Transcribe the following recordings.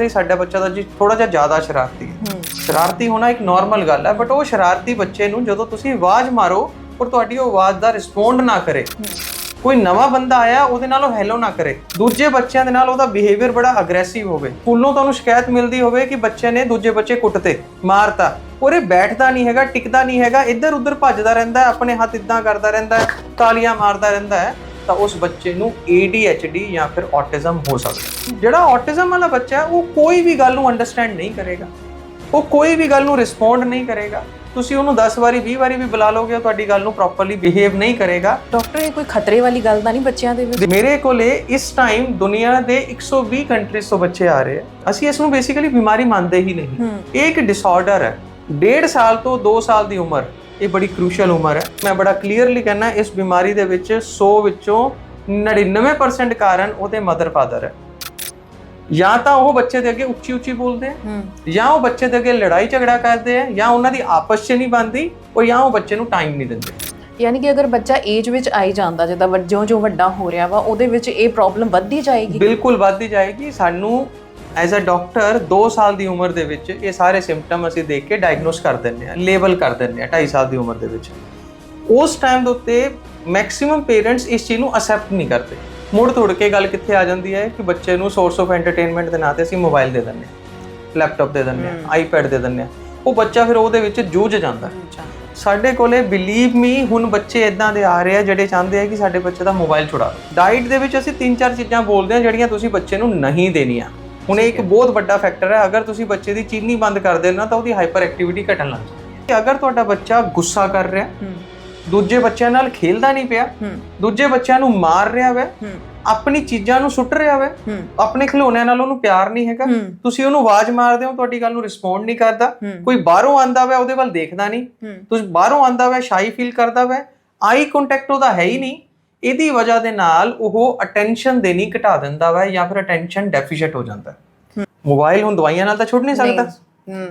ਕਹਿੰਦੇ ਸੀ, ਸਾਡਾ ਬੱਚਾ ਤਾਂ ਜੀ ਥੋੜਾ ਜਿਹਾ ਜ਼ਿਆਦਾ ਸ਼ਰਾਰਤੀ ਹੈ। ਸ਼ਰਾਰਤੀ ਹੋਣਾ ਇੱਕ ਨਾਰਮਲ ਗੱਲ ਹੈ ਬਟ ਉਹ ਸ਼ਰਾਰਤੀ ਬੱਚੇ ਨੂੰ ਜਦੋਂ ਤੁਸੀਂ ਆਵਾਜ਼ ਮਾਰੋ ਔਰ ਤੁਹਾਡੀ ਉਹ ਆਵਾਜ਼ ਦਾ ਰਿਸਪੌਂਡ ਨਾ ਕਰੇ ਕੋਈ ਨਵਾਂ ਬੰਦਾ ਆਇਆ ਉਹਦੇ ਨਾਲ ਉਹ ਹੈਲੋ ਨਾ ਕਰੇ ਦੂਜੇ ਬੱਚਿਆਂ ਦੇ ਨਾਲ ਉਹਦਾ ਬਿਹੇਵੀਅਰ ਬੜਾ ਅਗਰੈਸਿਵ ਹੋਵੇ ਸਕੂਲੋਂ ਤੁਹਾਨੂੰ ਸ਼ਿਕਾਇਤ ਮਿਲਦੀ ਹੋਵੇ ਕਿ ਬੱਚੇ ਨੇ ਦੂਜੇ ਬੱਚੇ ਕੁੱਟਤੇ ਮਾਰਤਾ ਇਹ ਬੈਠਦਾ ਨਹੀਂ ਹੈਗਾ ਟਿਕਦਾ ਨਹੀਂ ਹੈਗਾ ਇੱਧਰ ਉੱਧਰ ਭੱਜਦਾ ਰਹਿੰਦਾ ਆਪਣੇ ਹੱਥ ਇਦਾਂ ਕਰਦਾ ਰਹਿੰਦਾ ਤਾਲੀਆਂ ਮਾਰਦਾ ਰਹਿੰਦਾ ਹੈ ਤਾਂ ਉਸ ਬੱਚੇ ਨੂੰ ADHD ਜਾਂ ਫਿਰ autism ਹੋ ਸਕਦਾ। ਜਿਹੜਾ autism ਵਾਲਾ ਬੱਚਾ ਹੈ ਉਹ ਕੋਈ ਵੀ ਗੱਲ ਨੂੰ ਅੰਡਰਸਟੈਂਡ ਨਹੀਂ ਕਰੇਗਾ। ਉਹ ਕੋਈ ਵੀ ਗੱਲ ਨੂੰ ਰਿਸਪੌਂਡ ਨਹੀਂ ਕਰੇਗਾ। ਤੁਸੀਂ ਉਹਨੂੰ 10 ਵਾਰੀ 20 ਵਾਰੀ ਵੀ ਬੁਲਾ ਲੋਗੇ ਉਹ ਤੁਹਾਡੀ ਗੱਲ ਨੂੰ ਪ੍ਰੋਪਰਲੀ ਬਿਹੇਵ ਨਹੀਂ ਕਰੇਗਾ। ਡਾਕਟਰ ਇਹ ਕੋਈ ਖਤਰੇ ਵਾਲੀ ਗੱਲ ਤਾਂ ਨਹੀਂ ਬੱਚਿਆਂ ਦੇ ਵਿੱਚ? ਮੇਰੇ ਕੋਲੇ ਇਸ ਟਾਈਮ ਦੁਨੀਆ ਦੇ 120 ਕੰਟਰੀਜ਼ ਤੋਂ ਬੱਚੇ ਆ ਰਹੇ ਆ। ਅਸੀਂ ਇਸ ਨੂੰ ਬੇਸਿਕਲੀ ਬਿਮਾਰੀ ਮੰਨਦੇ ਹੀ ਨਹੀਂ। ਇਹ ਇੱਕ ਡਿਸਆਰਡਰ ਹੈ। 1.5 ਸਾਲ ਤੋਂ 2 ਸਾਲ ਦੀ ਉਮਰ। ਇਹ ਬੜੀ ਕ੍ਰੂਸ਼ੀਅਲ ਉਮਰ ਹੈ। ਮੈਂ ਬੜਾ ਕਲੀਅਰਲੀ ਕਹਿਣਾ ਇਸ ਬਿਮਾਰੀ ਦੇ ਵਿੱਚ 100 ਵਿੱਚੋਂ 99% ਕਾਰਨ ਉਹਦੇ ਮਦਰ ਫਾਦਰ ਹੈ। ਜਾਂ ਤਾਂ ਉਹ ਬੱਚੇ ਦੇ ਅੱਗੇ ਉੱਚੀ ਉੱਚੀ ਬੋਲਦੇ ਆ ਜਾਂ ਉਹ ਬੱਚੇ ਦੇ ਅੱਗੇ ਲੜਾਈ ਝਗੜਾ ਕਰਦੇ ਆ ਜਾਂ ਉਹਨਾਂ ਦੀ ਆਪਸ 'ਚ ਨਹੀਂ ਬਣਦੀ ਉਹ ਜਾਂ ਉਹ ਬੱਚੇ ਨੂੰ ਟਾਈਮ ਨਹੀਂ ਦਿੰਦੇ। ਯਾਨੀ ਕਿ ਅਗਰ ਬੱਚਾ ਏਜ ਵਿੱਚ ਆਈ ਜਾਂਦਾ ਜਿੱਦਾਂ ਵੱਡ- ਜਿਉਂ ਜਿਉਂ ਵੱਡਾ ਹੋ ਰਿਹਾ ਵਾ ਉਹਦੇ ਵਿੱਚ ਇਹ ਪ੍ਰੋਬਲਮ ਵੱਧਦੀ ਜਾਏਗੀ। ਬਿਲਕੁਲ ਵੱਧਦੀ ਜਾਏਗੀ। ਸਾਨੂੰ ਐਜ਼ ਅ ਡਾਕਟਰ 2 ਸਾਲ ਦੀ ਉਮਰ ਦੇ ਵਿੱਚ ਇਹ ਸਾਰੇ ਸਿੰਪਟਮ ਅਸੀਂ ਦੇਖ ਕੇ ਡਾਇਗਨੋਸ ਕਰ ਦਿੰਦੇ ਆ ਲੇਬਲ ਕਰ ਦਿੰਦੇ ਆ 2.5 ਸਾਲ ਦੀ ਉਮਰ ਦੇ ਵਿੱਚ। ਉਸ ਟਾਈਮ ਦੇ ਉੱਤੇ ਮੈਕਸਿਮਮ ਪੇਰੈਂਟਸ ਇਸ ਚੀਜ਼ ਨੂੰ ਅਸੈਪਟ ਨਹੀਂ ਕਰਦੇ। ਮੁੜ ਤੋੜ ਕੇ ਗੱਲ ਕਿੱਥੇ ਆ ਜਾਂਦੀ ਹੈ ਕਿ ਬੱਚੇ ਨੂੰ ਸੋਰਸ ਆਫ ਐਂਟਰਟੇਨਮੈਂਟ ਦੇ ਨਾਂ ਤੇ ਅਸੀਂ ਮੋਬਾਈਲ ਦੇ ਦਿੰਦੇ ਆ ਲੈਪਟਾਪ ਦੇ ਦਿੰਦੇ ਆ ਆਈਪੈਡ ਦੇ ਦਿੰਦੇ ਆ ਉਹ ਬੱਚਾ ਫਿਰ ਉਹਦੇ ਵਿੱਚ ਜੂਝ ਜਾਂਦਾ। ਹੈ। ਸਾਡੇ ਕੋਲੇ ਬਿਲੀਵ ਮੀ ਹੁਣ ਬੱਚੇ ਇਦਾਂ ਦੇ ਆ ਰਹੇ ਆ ਜਿਹੜੇ ਚਾਹੁੰਦੇ ਆ ਕਿ ਸਾਡੇ ਬੱਚੇ ਦਾ ਮੋਬਾਈਲ ਛੁਡਾ ਡਾਈਟ ਦੇ ਵਿੱਚ ਅਸੀਂ ਤਿੰਨ ਚਾਰ ਚੀਜ਼ਾਂ ਬੋਲਦੇ ਆ ਜਿਹੜੀਆਂ ਤੁਸੀਂ ਬੱਚੇ ਨੂੰ ਨਹੀਂ ਦੇਣੀਆਂ। ਹੁਣ ਇਹ ਇੱਕ ਬਹੁਤ ਵੱਡਾ ਫੈਕਟਰ ਹੈ। ਅਗਰ ਤੁਸੀਂ ਬੱਚੇ ਦੀ ਚੀਨੀ ਬੰਦ ਕਰ ਦੇਣਾ ਤਾਂ ਉਹਦੀ ਹਾਈਪਰ ਐਕਟੀਵਿਟੀ ਘਟਣ ਲੱਗ ਜਾਂਦੀ ਹੈ। ਅਗਰ ਤੁਹਾਡਾ ਬੱਚਾ ਗੁੱਸਾ ਕਰ ਰਿਹਾ ਦੂਜੇ ਬੱਚਿਆਂ ਨਾਲ ਖੇਲਦਾ ਨਹੀਂ ਪਿਆ ਦੂਜੇ ਬੱਚਿਆਂ ਨੂੰ ਮਾਰ ਰਿਹਾ ਵੈ ਆਪਣੀ ਚੀਜ਼ਾਂ ਨੂੰ ਸੁੱਟ ਰਿਹਾ ਵੈ ਆਪਣੇ ਖਿਡੌਣਿਆਂ ਨਾਲ ਉਹਨੂੰ ਪਿਆਰ ਨਹੀਂ ਹੈਗਾ। ਤੁਸੀਂ ਉਹਨੂੰ ਆਵਾਜ਼ ਮਾਰਦੇ ਹੋ ਤੁਹਾਡੀ ਗੱਲ ਨੂੰ ਰਿਸਪੌਂਡ ਨਹੀਂ ਕਰਦਾ। ਕੋਈ ਬਾਹਰੋਂ ਆਂਦਾ ਵੈ ਉਹਦੇ ਵੱਲ ਦੇਖਦਾ ਨਹੀਂ। ਤੁਸੀਂ ਬਾਹਰੋਂ ਆਂਦਾ ਵੈ ਸ਼ਾਈ ਫੀਲ ਕਰਦਾ ਵੈ। ਆਈ ਕੰਟੈਕਟ ਉਹਦਾ ਹੈ ਹੀ ਨਹੀਂ। ਇਹਦੀ ਵਜ੍ਹਾ ਦੇ ਨਾਲ ਉਹ ਅਟੈਂਸ਼ਨ ਦੇਣੀ ਘਟਾ ਦਿੰਦਾ ਵੈ ਜਾਂ ਫਿਰ ਅਟੈਂਸ਼ਨ ਡੈਫੀਸ਼ੀਟ ਹੋ ਜਾਂਦਾ। ਮੋਬਾਈਲ ਹੁਣ ਦਵਾਈਆਂ ਨਾਲ ਤਾਂ ਛੁੱਟ ਨਹੀਂ ਸਕਦਾ।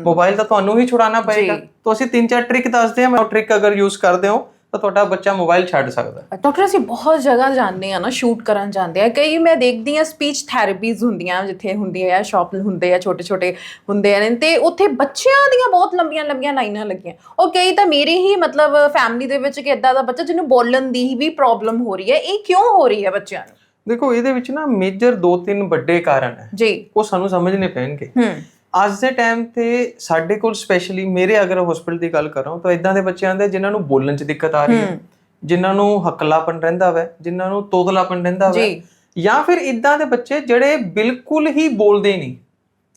ਮੋਬਾਈਲ ਤਾਂ ਤੁਹਾਨੂੰ ਹੀ ਛੁਡਾਉਣਾ ਪਏਗਾ। ਜੀ। ਤਾਂ ਅਸੀਂ ਤਿੰਨ ਚਾਰ ਟ੍ਰਿਕ ਦੱਸਦੇ ਹਾਂ ਮੈਂ ਉਹ ਟ੍ਰਿਕ ਅਗਰ ਯੂਜ਼ ਕਰਦੇ ਹੋ ਤਾਂ ਤੁਹਾਡਾ ਬੱਚਾ ਮੋਬਾਈਲ ਛੱਡ ਸਕਦਾ ਹੈ। ਡਾਕਟਰ ਅਸੀਂ ਬਹੁਤ ਜਗ੍ਹਾ ਜਾਂਦੇ ਆ ਨਾ ਸ਼ੂਟ ਕਰਨ ਜਾਂਦੇ ਆ ਕਈ ਮੈਂ ਦੇਖਦੀ ਆ ਸਪੀਚ ਥੈਰੇਪੀਜ਼ ਹੁੰਦੀਆਂ ਜਿੱਥੇ ਹੁੰਦੀਆਂ ਆ ਸ਼ਾਪ ਹੁੰਦੇ ਆ ਛੋਟੇ ਛੋਟੇ ਹੁੰਦੇ ਆ ਤੇ ਉੱਥੇ ਬੱਚਿਆਂ ਦੀਆਂ ਬਹੁਤ ਲੰਬੀਆਂ ਲੰਬੀਆਂ ਲਾਈਨਾਂ ਲੱਗੀਆਂ। ਉਹ ਕਈ ਤਾਂ ਮੇਰੇ ਹੀ ਮਤਲਬ ਫੈਮਿਲੀ ਦੇ ਵਿੱਚ ਕਿ ਇਦਾਂ ਦਾ ਬੱਚਾ ਜਿਹਨੂੰ ਬੋਲਣ ਦੀ ਵੀ ਪ੍ਰੋਬਲਮ ਹੋ ਰਹੀ ਹੈ। ਇਹ ਕਿਉਂ ਹੋ ਰਹੀ ਹੈ ਬੱਚਿਆਂ ਨੂੰ? ਦੇਖੋ ਇਹਦੇ ਵਿੱਚ ਨਾ ਮੇਜਰ ਦੋ ਤਿੰਨ ਵੱਡੇ ਕਾਰਨ ਹੈ। ਜੀ। ਉਹ ਸਾਨੂੰ ਸਮਝਣੇ ਪੈਣਗੇ। ਹੂੰ। ਅੱਜ ਦੇ ਟਾਈਮ ਤੇ ਸਾਡੇ ਕੋਲ ਸਪੈਸ਼ਲੀ ਮੇਰੇ ਅਗਰ ਹਸਪੀਟਲ ਦੀ ਗੱਲ ਕਰਾਂ ਤਾਂ ਇਦਾਂ ਦੇ ਬੱਚੇ ਆਉਂਦੇ ਜਿਨ੍ਹਾਂ ਨੂੰ ਬੋਲਣ 'ਚ ਦਿੱਕਤ ਆ ਰਹੀ ਹੈ ਜਿਨ੍ਹਾਂ ਨੂੰ ਹਕਲਾਪਨ ਰਹਿੰਦਾ ਵੈ ਜਿਨ੍ਹਾਂ ਨੂੰ ਤੋਤਲਾਪਨ ਰਹਿੰਦਾ ਵੈ ਜੀ। ਜਾਂ ਫਿਰ ਇਦਾਂ ਦੇ ਬੱਚੇ ਜਿਹੜੇ ਬਿਲਕੁਲ ਹੀ ਬੋਲਦੇ ਨਹੀਂ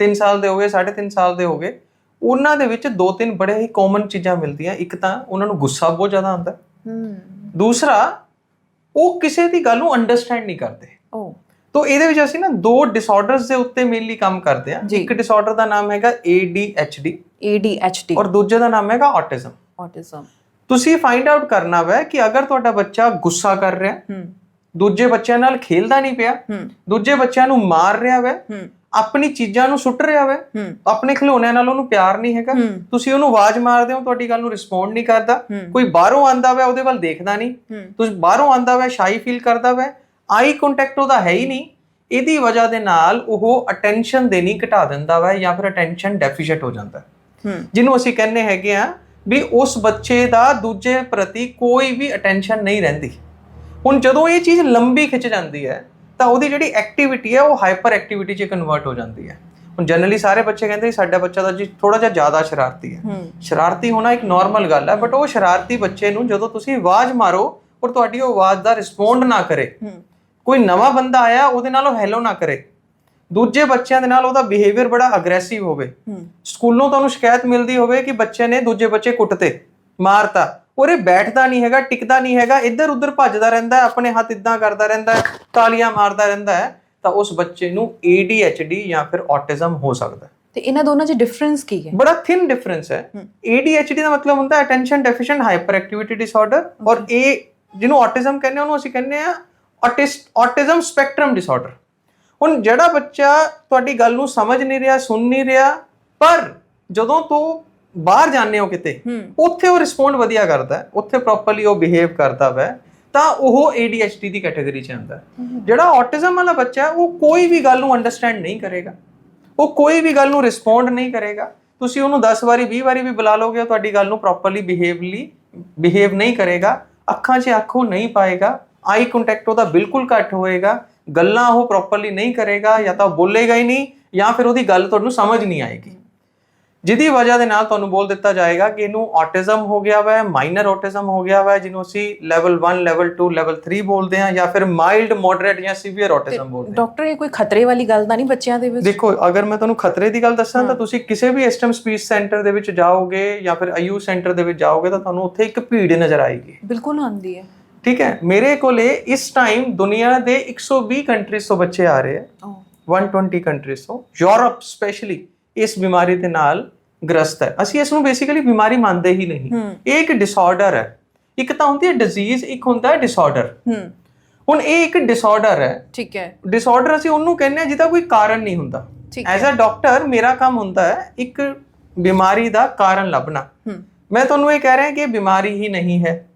3 ਸਾਲ ਦੇ ਹੋ ਗਏ 3.5 ਸਾਲ ਦੇ ਹੋ ਗਏ ਉਹਨਾਂ ਦੇ ਵਿੱਚ ਦੋ ਤਿੰਨ ਬੜੇ ਹੀ ਕਾਮਨ ਚੀਜ਼ਾਂ ਮਿਲਦੀਆਂ ਇੱਕ ਤਾਂ ਉਹਨਾਂ ਨੂੰ ਗੁੱਸਾ ਬਹੁਤ ਜ਼ਿਆਦਾ ਆਉਂਦਾ। ਹੂੰ। ਦੂਸਰਾ ਉਹ ਕਿਸੇ ਦੀ ਗੱਲ ਨੂੰ ਅੰਡਰਸਟੈਂਡ ਨਹੀਂ ਕਰਦੇ। ਓ। ਤੋ ਇਹਦੇ ਵਿੱਚ ਅਸੀਂ ਨਾ ਦੋ ਡਿਸਆਰਡਰਸ ਦੇ ਉੱਤੇ ਮੇਨਲੀ ਕੰਮ ਕਰਦੇ ਹਾਂ ਜੀ। ਇੱਕ ਡਿਸਆਰਡਰ ਦਾ ਨਾਮ ਹੈਗਾ ADHD ADHD ਔਰ ਦੂਜੇ ਦਾ ਨਾਮ ਹੈਗਾ autism autism ਤੁਸੀਂ ਫਾਈਂਡ ਆਊਟ ਕਰਨਾ ਵੈ ਕਿ ਅਗਰ ਤੁਹਾਡਾ ਬੱਚਾ ਗੁੱਸਾ ਕਰ ਰਿਹਾ ਹੂੰ। ਦੂਜੇ ਬੱਚਿਆਂ ਨਾਲ ਖੇਲਦਾ ਨਹੀਂ ਪਿਆ ਹੂੰ। ਦੂਜੇ ਬੱਚਿਆਂ ਨੂੰ ਮਾਰ ਰਿਹਾ ਵੈ ਹੂੰ। ਆਪਣੀ ਚੀਜ਼ਾਂ ਨੂੰ ਸੁੱਟ ਰਿਹਾ ਵੈ ਹੂੰ। ਆਪਣੇ ਖਿਡੌਣਿਆਂ ਨਾਲ ਉਹਨੂੰ ਪਿਆਰ ਨਹੀਂ ਹੈਗਾ ਹੂੰ। ਤੁਸੀਂ ਉਹਨੂੰ ਆਵਾਜ਼ ਮਾਰਦੇ ਹੋ ਤੁਹਾਡੀ ਗੱਲ ਨੂੰ ਰਿਸਪੌਂਡ ਨਹੀਂ ਕਰਦਾ ਹੂੰ। ਕੋਈ ਬਾਹਰੋਂ ਆਂਦਾ ਵੈ ਉਹਦੇ ਵੱਲ ਦੇਖਦਾ ਨਹੀਂ ਹੂੰ। ਤੁਸੀਂ ਬਾਹਰੋਂ ਆਂਦਾ ਵੈ ਸ਼ਾਈ ਫੀਲ ਕਰਦਾ ਵੈ ਆਈ ਕੰਟੈਕਟ ਉਹਦਾ ਹੈ ਹੀ ਨਹੀਂ। ਇਹਦੀ ਵਜ੍ਹਾ ਦੇ ਨਾਲ ਉਹ ਅਟੈਂਸ਼ਨ ਦੇਣੀ ਘਟਾ ਦਿੰਦਾ ਵੈ ਜਾਂ ਫਿਰ ਅਟੈਂਸ਼ਨ ਡੈਫੀਸ਼ੀਟ ਹੋ ਜਾਂਦਾ। ਜਿਹਨੂੰ ਅਸੀਂ ਕਹਿੰਦੇ ਹੈਗੇ ਆ ਵੀ ਉਸ ਬੱਚੇ ਦਾ ਦੂਜੇ ਪ੍ਰਤੀ ਕੋਈ ਵੀ ਅਟੈਂਸ਼ਨ ਨਹੀਂ ਰਹਿੰਦੀ। ਹੁਣ ਜਦੋਂ ਇਹ ਚੀਜ਼ ਲੰਬੀ ਖਿੱਚ ਜਾਂਦੀ ਹੈ ਤਾਂ ਉਹਦੀ ਜਿਹੜੀ ਐਕਟੀਵਿਟੀ ਹੈ ਉਹ ਹਾਈਪਰ ਐਕਟੀਵਿਟੀ 'ਚ ਕਨਵਰਟ ਹੋ ਜਾਂਦੀ ਹੈ। ਹੁਣ ਜਨਰਲੀ ਸਾਰੇ ਬੱਚੇ ਕਹਿੰਦੇ ਸਾਡਾ ਬੱਚਾ ਤਾਂ ਜੀ ਥੋੜਾ ਜਿਹਾ ਜ਼ਿਆਦਾ ਸ਼ਰਾਰਤੀ ਹੈ। ਸ਼ਰਾਰਤੀ ਹੋਣਾ ਇੱਕ ਨਾਰਮਲ ਗੱਲ ਹੈ ਬਟ ਉਹ ਸ਼ਰਾਰਤੀ ਬੱਚੇ ਨੂੰ ਜਦੋਂ ਤੁਸੀਂ ਆਵਾਜ਼ ਮਾਰੋ ਔਰ ਤੁਹਾਡੀ ਉਹ ਆਵਾਜ਼ ਦਾ ਰਿਸਪੌਂਡ ਨਾ ਕਰੇ ਕੋਈ ਨਵਾਂ ਬੰਦਾ ਆਇਆ ਉਹਦੇ ਨਾਲ ਉਹ ਹੈਲੋ ਨਾ ਕਰੇ। ਦੂਜੇ ਬੱਚਿਆਂ ਦੇ ਨਾਲ ਉਹਦਾ ਬਿਹੇਵੀਅਰ ਬੜਾ ਅਗਰੈਸਿਵ ਹੋਵੇ। ਸਕੂਲੋਂ ਤੁਹਾਨੂੰ ਸ਼ਿਕਾਇਤ ਮਿਲਦੀ ਹੋਵੇ ਕਿ ਬੱਚੇ ਨੇ ਦੂਜੇ ਬੱਚੇ ਕੁੱਟਤੇ ਮਾਰਤਾ। ਇਹ ਬੈਠਦਾ ਨਹੀਂ ਹੈਗਾ ਟਿਕਦਾ ਨਹੀਂ ਹੈਗਾ ਇੱਧਰ ਉੱਧਰ ਭੱਜਦਾ ਰਹਿੰਦਾ ਆਪਣੇ ਹੱਥ ਇਦਾਂ ਕਰਦਾ ਰਹਿੰਦਾ ਹੈ ਤਾਲੀਆਂ ਮਾਰਦਾ ਰਹਿੰਦਾ ਹੈ ਤਾਂ ਉਸ ਬੱਚੇ ਨੂੰ ADHD ਜਾਂ ਫਿਰ autism ਹੋ ਸਕਦਾ ਹੈ। ਤੇ ਇਹਨਾਂ ਦੋਨਾਂ 'ਚ ਡਿਫਰੈਂਸ ਕੀ ਹੈ? ਬੜਾ ਥਿਨ ਡਿਫਰੈਂਸ ਹੈ। ADHD ਦਾ ਮਤਲਬ ਹੁੰਦਾ attention deficient hyperactivity disorder ਔਰ ਇਹ ਜਿਹਨੂੰ autism ਕਹਿੰਦੇ ਉਹਨੂੰ ਅਸੀਂ ਕਹਿੰਦੇ ਆ ਆਟਿਸਟ autism ਸਪੈਕਟਰਮ ਡਿਸਆਰਡਰ ਹੁਣ ਜਿਹੜਾ ਬੱਚਾ ਤੁਹਾਡੀ ਗੱਲ ਨੂੰ ਸਮਝ ਨਹੀਂ ਰਿਹਾ ਸੁਣ ਨਹੀਂ ਰਿਹਾ ਪਰ ਜਦੋਂ ਤੋਂ ਬਾਹਰ ਜਾਂਦੇ ਹੋ ਕਿਤੇ ਉੱਥੇ ਉਹ ਰਿਸਪੌਂਡ ਵਧੀਆ ਕਰਦਾ ਹੈ ਉੱਥੇ ਪ੍ਰੋਪਰਲੀ ਉਹ ਬਿਹੇਵ ਕਰਦਾ ਵੈ ਤਾਂ ਉਹ ADHD ਦੀ ਕੈਟਾਗਰੀ 'ਚ ਆਉਂਦਾ ਜਿਹੜਾ autism ਵਾਲਾ ਬੱਚਾ ਉਹ ਕੋਈ ਵੀ ਗੱਲ ਨੂੰ ਅੰਡਰਸਟੈਂਡ ਨਹੀਂ ਕਰੇਗਾ। ਉਹ ਕੋਈ ਵੀ ਗੱਲ ਨੂੰ ਰਿਸਪੌਂਡ ਨਹੀਂ ਕਰੇਗਾ। ਤੁਸੀਂ ਉਹਨੂੰ 10 ਵਾਰੀ 20 ਵਾਰੀ ਵੀ ਬੁਲਾ ਲੋਗੇ ਤੁਹਾਡੀ ਗੱਲ ਨੂੰ ਪ੍ਰੋਪਰਲੀ ਬਿਹੇਵਲੀ ਬਿਹੇਵ ਨਹੀਂ ਕਰੇਗਾ। ਅੱਖਾਂ 'ਚ ਅੱਖ ਨਹੀਂ ਪਾਏਗਾ। ਆਈ ਕੰਟੈਕਟ ਉਹਦਾ ਬਿਲਕੁਲ ਘੱਟ ਹੋਏਗਾ ਗੱਲਾਂ ਉਹ ਪ੍ਰੋਪਰਲੀ ਨਹੀਂ ਕਰੇਗਾ ਜਾਂ ਤਾਂ ਬੋਲੇਗਾ ਹੀ ਨਹੀਂ ਜਾਂ ਫਿਰ ਉਹਦੀ ਗੱਲ ਤੁਹਾਨੂੰ ਸਮਝ ਨਹੀਂ ਆਏਗੀ। ਜਿਹਦੀ ਵਜ੍ਹਾ ਦੇ ਨਾਲ ਤੁਹਾਨੂੰ ਬੋਲ ਦਿੱਤਾ ਜਾਏਗਾ ਕਿ ਇਹਨੂੰ ਆਟਿਜ਼ਮ ਹੋ ਗਿਆ ਵਾ ਮਾਈਨਰ ਆਟਿਜ਼ਮ ਹੋ ਗਿਆ ਵਾ ਜਿਹਨੂੰ ਅਸੀਂ ਲੈਵਲ 1 ਲੈਵਲ 2 ਲੈਵਲ 3 ਬੋਲਦੇ ਹਾਂ ਜਾਂ ਫਿਰ ਮਾਈਲਡ ਮੋਡਰੇਟ ਜਾਂ ਸੀਵੀਅਰ ਆਟਿਜ਼ਮ ਬੋਲਦੇ ਹਾਂ। ਡਾਕਟਰ ਇਹ ਕੋਈ ਖਤਰੇ ਵਾਲੀ ਗੱਲ ਤਾਂ ਨਹੀਂ ਬੱਚਿਆਂ ਦੇ ਵਿੱਚ? ਦੇਖੋ ਅਗਰ ਮੈਂ ਤੁਹਾਨੂੰ ਖਤਰੇ ਦੀ ਗੱਲ ਦੱਸਾਂ ਤਾਂ ਤੁਸੀਂ ਕਿਸੇ ਵੀ ਐਸਟਮ ਸਪੀਚ ਸੈਂਟਰ ਦੇ ਵਿੱਚ ਜਾਓਗੇ ਜਾਂ ਫਿਰ ਆਯੂ ਸੈਂਟਰ ਦੇ ਵਿੱਚ ਜਾਓਗੇ ਤਾਂ ਤੁਹਾਨੂੰ ਉੱਥੇ ਇੱਕ ਭੀੜ ਨਜ਼ਰ ਆਏਗੀ। ਬਿਲਕੁਲ ਆਉਂਦੀ ਹੈ। ਠੀਕ ਹੈ? ਮੇਰੇ ਕੋਲੇ ਇਸ ਟਾਈਮ ਦੁਨੀਆ ਦੇ 120 ਕੰਟਰੀਜ਼ ਤੋਂ ਬੱਚੇ ਆ ਰਹੇ ਆ। ਓ। 120 ਕੰਟਰੀਜ਼ ਤੋਂ। ਯੂਰਪ ਸਪੈਸ਼ਲੀ ਇਸ ਬਿਮਾਰੀ ਦੇ ਨਾਲ ਗ੍ਰਸਤ ਹੈ। ਅਸੀਂ ਇਸ ਨੂੰ ਬੇਸਿਕਲੀ ਬਿਮਾਰੀ ਮੰਨਦੇ ਹੀ ਨਹੀਂ। ਹੂੰ। ਇਹ ਇੱਕ ਡਿਸਆਰਡਰ ਹੈ। ਇੱਕ ਤਾਂ ਹੁੰਦੀ ਹੈ ਡਿਜ਼ੀਜ਼ ਇੱਕ ਹੁੰਦਾ ਹੈ ਡਿਸਆਰਡਰ ਹੂੰ। ਹੁਣ ਇਹ ਇੱਕ ਡਿਸਆਰਡਰ ਹੈ। ਠੀਕ ਹੈ। ਡਿਸਆਰਡਰ ਅਸੀਂ ਉਹਨੂੰ ਕਹਿੰਦੇ ਆ ਜਿਹਦਾ ਕੋਈ ਕਾਰਨ ਨਹੀਂ ਹੁੰਦਾ। ਐਜ਼ ਅ ਡਾਕਟਰ ਮੇਰਾ ਕੰਮ ਹੁੰਦਾ ਹੈ ਇੱਕ ਬਿਮਾਰੀ ਦਾ ਕਾਰਨ ਲੱਭਣਾ। ਹੂੰ। ਮੈਂ ਤੁਹਾਨੂੰ ਇਹ ਕਹਿ ਰਿਹਾ ਕਿ ਇਹ ਬਿਮਾਰੀ ਹੀ ਨਹੀਂ ਹੈ।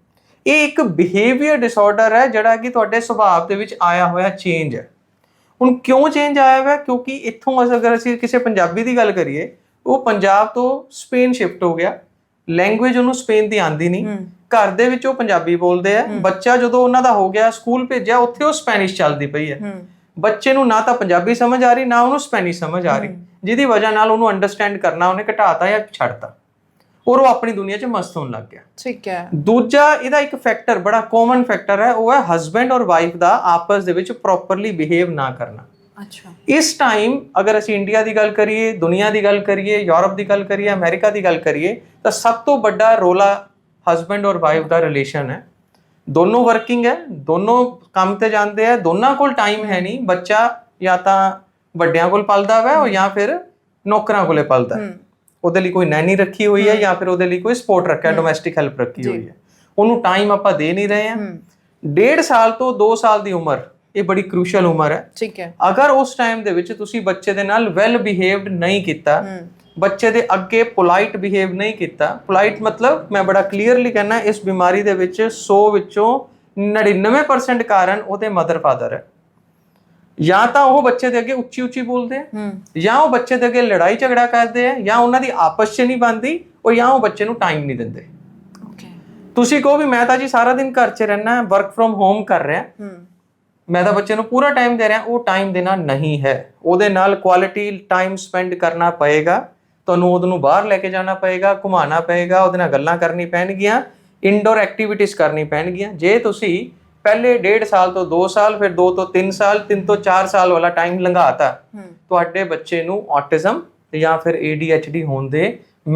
ਇਹ ਇੱਕ ਬਿਹੇਵੀਅਰ ਡਿਸਆਰਡਰ ਹੈ ਜਿਹੜਾ ਕਿ ਤੁਹਾਡੇ ਸੁਭਾਅ ਦੇ ਵਿੱਚ ਆਇਆ ਹੋਇਆ ਚੇਂਜ ਹੈ। ਹੁਣ ਕਿਉਂ ਚੇਂਜ ਆਇਆ ਹੋਇਆ? ਕਿਉਂਕਿ ਇੱਥੋਂ ਅਗਰ ਅਸੀਂ ਕਿਸੇ ਪੰਜਾਬੀ ਦੀ ਗੱਲ ਕਰੀਏ ਉਹ ਪੰਜਾਬ ਤੋਂ ਸਪੇਨ ਸ਼ਿਫਟ ਹੋ ਗਿਆ। ਲੈਂਗੁਏਜ ਉਹਨੂੰ ਸਪੇਨ ਦੀ ਆਂਦੀ ਨਹੀਂ। ਹੂੰ। ਘਰ ਦੇ ਵਿੱਚ ਉਹ ਪੰਜਾਬੀ ਬੋਲਦੇ ਆ। ਬੱਚਾ ਜਦੋਂ ਉਹਨਾਂ ਦਾ ਹੋ ਗਿਆ ਸਕੂਲ ਭੇਜਿਆ ਉੱਥੇ ਉਹ ਸਪੈਨਿਸ਼ ਚੱਲਦੀ ਪਈ ਹੈ। ਹੂੰ। ਬੱਚੇ ਨੂੰ ਨਾ ਤਾਂ ਪੰਜਾਬੀ ਸਮਝ ਆ ਰਹੀ ਨਾ ਉਹਨੂੰ ਸਪੈਨਿਸ਼ ਸਮਝ ਆ ਰਹੀ। ਜਿਹਦੀ ਵਜ੍ਹਾ ਨਾਲ ਉਹਨੂੰ ਅੰਡਰਸਟੈਂਡ ਕਰਨਾ ਉਹਨੇ ਘਟਾਤਾ ਜਾਂ ਛੱਡਤਾ। ਔਰ ਉਹ ਆਪਣੀ ਦੁਨੀਆ 'ਚ ਮਸਤ ਹੋਣ ਲੱਗ ਗਿਆ। ਠੀਕ ਹੈ। ਦੂਜਾ ਇਹਦਾ ਇੱਕ ਫੈਕਟਰ ਬੜਾ ਕਾਮਨ ਫੈਕਟਰ ਹੈ ਉਹ ਹੈ ਹਸਬੈਂਡ ਔਰ ਵਾਈਫ ਦਾ ਆਪਸ ਦੇ ਵਿੱਚ ਪ੍ਰੋਪਰਲੀ ਬਿਹੇਵ ਨਾ ਕਰਨਾ। ਅੱਛਾ। ਇਸ ਟਾਈਮ ਅਗਰ ਅਸੀਂ ਇੰਡੀਆ ਦੀ ਗੱਲ ਕਰੀਏ ਦੁਨੀਆ ਦੀ ਗੱਲ ਕਰੀਏ ਯੂਰਪ ਦੀ ਗੱਲ ਕਰੀਏ ਅਮਰੀਕਾ ਦੀ ਗੱਲ ਕਰੀਏ ਤਾਂ ਸਭ ਤੋਂ ਵੱਡਾ ਰੋਲਾ ਹਸਬੈਂਡ ਔਰ ਵਾਈਫ ਦਾ ਰਿਲੇਸ਼ਨ ਹੈ। ਦੋਨੋਂ ਵਰਕਿੰਗ ਹੈ ਦੋਨੋਂ ਕੰਮ ਤੇ ਜਾਂਦੇ ਆ ਦੋਨਾਂ ਕੋਲ ਟਾਈਮ ਹੈ ਨਹੀਂ ਬੱਚਾ ਜਾਂ ਤਾਂ ਵੱਡਿਆਂ ਕੋਲ ਪਲਦਾ ਵਾ ਉਹ ਜਾਂ ਫਿਰ ਨੌਕਰਾਂ ਕੋਲੇ ਪਲਦਾ। ਹੈ। ਉਹਦੇ ਲਈ ਕੋਈ ਨੈਨੀ ਰੱਖੀ ਹੋਈ ਹੈ ਜਾਂ ਫਿਰ ਉਹਦੇ ਲਈ ਕੋਈ ਸਪੋਰਟ ਰੱਖਿਆ ਡੋਮੈਸਟਿਕ ਹੈਲਪ ਰੱਖੀ ਹੋਈ ਹੈ। ਉਹਨੂੰ ਟਾਈਮ ਆਪਾਂ ਦੇ ਨਹੀਂ ਰਹੇ ਹਾਂ। ਡੇਢ ਸਾਲ ਤੋਂ 2 ਸਾਲ ਦੀ ਉਮਰ ਇਹ ਬੜੀ ਕ੍ਰੂਸ਼ੀਅਲ ਉਮਰ ਹੈ। ਠੀਕ ਹੈ। ਅਗਰ ਉਸ ਟਾਈਮ ਦੇ ਵਿੱਚ ਤੁਸੀਂ ਬੱਚੇ ਦੇ ਨਾਲ ਵੈਲ ਬਿਹੇਵਡ ਨਹੀਂ ਕੀਤਾ ਬੱਚੇ ਦੇ ਅੱਗੇ ਪੋਲਾਈਟ ਬਿਹੇਵ ਨਹੀਂ ਕੀਤਾ ਪੋਲਾਈਟ ਮਤਲਬ ਮੈਂ ਬੜਾ ਕਲੀਅਰਲੀ ਕਹਿਣਾ ਇਸ ਬਿਮਾਰੀ ਦੇ ਵਿੱਚ 100 ਵਿੱਚੋਂ 99% ਕਾਰਨ ਉਹਦੇ ਮਦਰ ਫਾਦਰ ਹੈ। ਜਾਂ ਤਾਂ ਉਹ ਬੱਚੇ ਦੇ ਅੱਗੇ ਉੱਚੀ ਉੱਚੀ ਬੋਲਦੇ ਆ ਜਾਂ ਉਹ ਬੱਚੇ ਦੇ ਅੱਗੇ ਲੜਾਈ ਝਗੜਾ ਕਰਦੇ ਆ ਜਾਂ ਉਹਨਾਂ ਦੀ ਆਪਸ 'ਚ ਨਹੀਂ ਬਣਦੀ ਉਹ ਜਾਂ ਉਹ ਬੱਚੇ ਨੂੰ ਟਾਈਮ ਨਹੀਂ ਦਿੰਦੇ। ਓਕੇ ਤੁਸੀਂ ਕਹੋ ਵੀ ਮੈਂ ਤਾਂ ਜੀ ਸਾਰਾ ਦਿਨ ਘਰ 'ਚ ਰਹਿਣਾ ਵਰਕ ਫਰੋਮ ਹੋਮ ਕਰ ਰਿਹਾ। ਮੈਂ ਤਾਂ ਬੱਚੇ ਨੂੰ ਪੂਰਾ ਟਾਈਮ ਦੇ ਰਿਹਾ ਉਹ ਟਾਈਮ ਦੇਣਾ ਨਹੀਂ ਹੈ। ਉਹਦੇ ਨਾਲ ਕੁਆਲਿਟੀ ਟਾਈਮ ਸਪੈਂਡ ਕਰਨਾ ਪਏਗਾ ਤੁਹਾਨੂੰ ਉਹਨੂੰ ਨੂੰ ਬਾਹਰ ਲੈ ਕੇ ਜਾਣਾ ਪਏਗਾ ਘੁਮਾਉਣਾ ਪਏਗਾ ਉਹਦੇ ਨਾਲ ਗੱਲਾਂ ਕਰਨੀ ਪੈਣਗੀਆਂ ਇਨਡੋਰ ਐਕਟੀਵਿਟੀਜ਼ ਕਰਨੀ ਪੈਣਗੀਆਂ। ਜੇ ਤੁਸੀਂ ਪਹਿਲੇ 1.5 ਸਾਲ ਤੋਂ 2 ਸਾਲ ਫਿਰ 2 ਤੋਂ 3 ਸਾਲ 3 ਤੋਂ 4 ਸਾਲ ਵਾਲਾ ਟਾਈਮ ਲੰਘਾਤਾ। ਤੁਹਾਡੇ ਬੱਚੇ ਨੂੰ ਆਟਿਜ਼ਮ ਜਾਂ ਫਿਰ ADHD ਹੋਣ ਦੇ